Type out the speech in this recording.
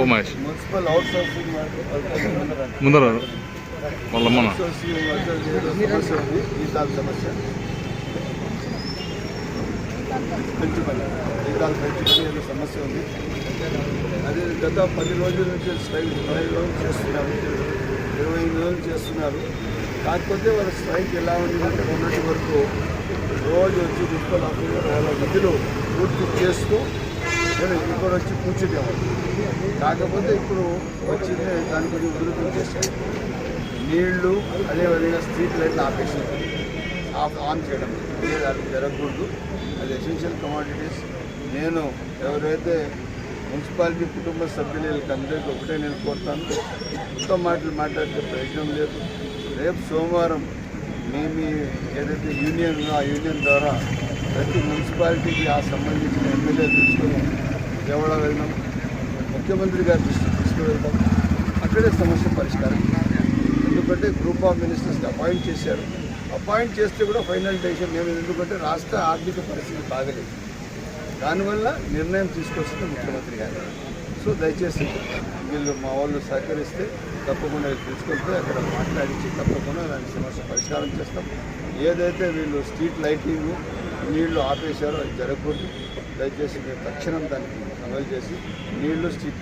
ఓ Mahesh. Municipal outsourcing ముందర వాళ్ళ అమ్మన sourcing సమస్య సమస్య. పెంచుబడి జీతాలు పెంచుబడి అనే సమస్య ఉంది. అది గత పది రోజుల నుంచి స్ట్రైక్ స్ట్రైక్ చేస్తున్నారు. ఇరవై ఎనిమిది రోజులు చేస్తున్నారు. కాకపోతే వాళ్ళ స్ట్రైక్ ఎలా ఉంది అంటే మొన్నటి వరకు రోజు వచ్చి మున్సిపల్ ఆఫీసర్ వాళ్ళ విధులు పూర్తి చేస్తూ నేను ఇక్కడ వచ్చి కూర్చునేవాడు కాకపోతే ఇప్పుడు వచ్చింది దాని గురించి ఉధృతం చేశాను. నీళ్ళు అదేవిధంగా స్ట్రీట్ లైట్లు ఆపేసారు ఆఫ్ ఆన్ చేయడం లేదు అది జరగకూడదు. అది ఎసెన్షియల్ కమాడిటీస్ నేను ఎవరైతే మున్సిపాలిటీ కుటుంబ సభ్యులకి అందరికీ ఒకటే నేను కోరుతాను. మొత్తం మాటలు మాట్లాడితే ప్రయోజనం లేదు. రేపు సోమవారం మేము ఏదైతే యూనియన్ ఆ యూనియన్ ద్వారా ప్రతి మున్సిపాలిటీకి ఆ సంబంధించిన ఎమ్మెల్యే తీసుకొని విజయవాడ వెళ్ళినాం ముఖ్యమంత్రి గారి దృష్టికి తీసుకువెళ్తాం. అక్కడే సమస్య పరిష్కారం. ఎందుకంటే గ్రూప్ ఆఫ్ మినిస్టర్స్కి అపాయింట్ చేశారు. అపాయింట్ చేస్తే కూడా ఫైనల్ డెసిషన్ మేము ఎందుకంటే రాష్ట్ర ఆర్థిక పరిస్థితి బాగలేదు. దానివల్ల నిర్ణయం తీసుకొస్తుంది ముఖ్యమంత్రి గారు. సో దయచేసి వీళ్ళు మా వాళ్ళు సహకరిస్తే తప్పకుండా ఇది తీసుకెళ్తే అక్కడ మాట్లాడించి తప్పకుండా దాని సమస్య పరిష్కారం చేస్తాం. ఏదైతే వీళ్ళు స్ట్రీట్ లైటింగ్ నీళ్ళు ఆపేశారో అది జరగకూడదు. దయచేసి మీరు తక్షణం దానికి అమలు చేసి నీళ్ళు స్ట్రీట్